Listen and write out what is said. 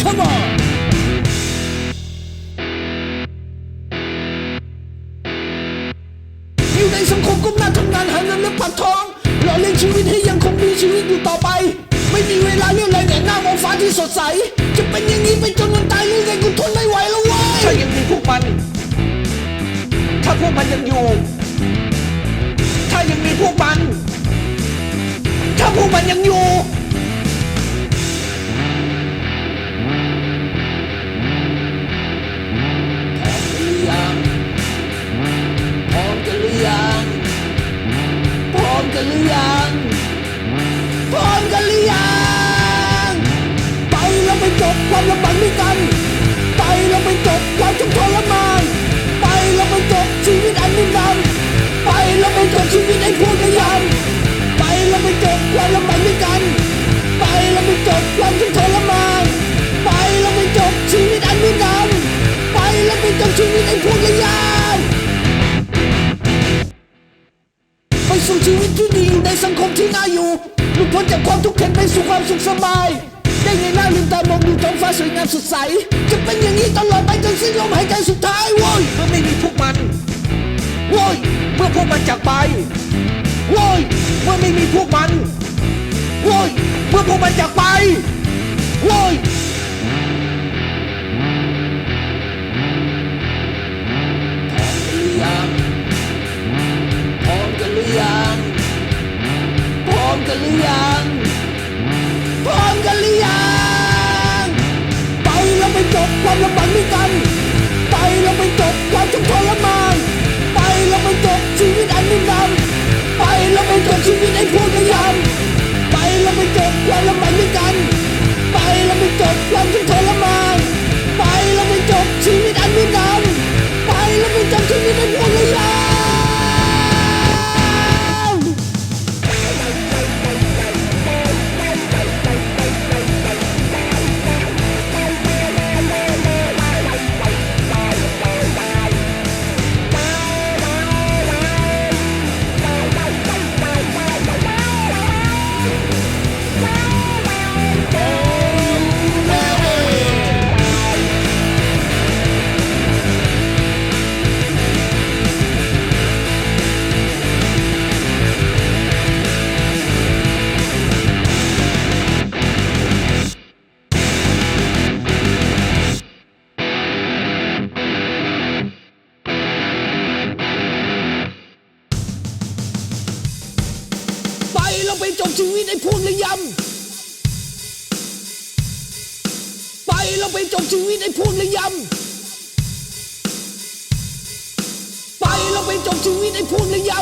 Come on! อยู่ในสังคมก้มหน้าทำงานหาเงินเลี้ยงปากท้องหล่อเลี้ยงชีวิตให้ยังคงมีชีวิตอยู่ต่อไป ไม่มีเวลาเรื่องอะไรแต่หน้ามองฟ้าที่สดใส จะเป็นอย่างนี้ไปจนวันตายหรือไงกูทนไม่ไหวแล้วเว้ยถ้ายังมีพวกมัน ถ้าพวกมันยังอยู่ ถ้ายังมีพวกมัน ถ้าพวกมันยังอยู่ กันหรือยังพร้อมกันหรือยังไปแล้วไปจบความลำบากด้วยกัน ไปแล้วไปจบความทุกข์ทรมาน ไปแล้วไปจบชีวิตอันนิ่มนำไปแล้วไปจบชีวิตไอ้พวกขยันไปแล้วไปจบความลำบากด้วยกัน ไปแล้วไปจบความทุกข์ทรมาน ไปแล้วไปจบชีวิตอันนิ่มนำไปแล้วไปจบชีวิตไอ้พวกขยันไป สู่ชีวิตที่ดีในสังคมที่น่าอยู่หลุดพ้นจากความทุกข์เข็นไปสู่ความสุขสบาย ได้เงหน้าลืมตามองดูท้องฟ้าสวยงามสดใส จะเป็นอย่างนี้ตลอดไปจนสิ้นลมหายใจสุดท้ายโว้ยเมื่อไม่มีพวกมันโว้ยเมื่อพวกมันจากไปโว้ยเมื่อไม่มีพวกมันโว้ยเมื่อพวกมันจากไป ไปเราไปจบชีวิตไอ้พวกระยำ ไปเราไปจบชีวิตไอ้พวกระยำ ไปเราไปจบชีวิตไอ้พวกระยำ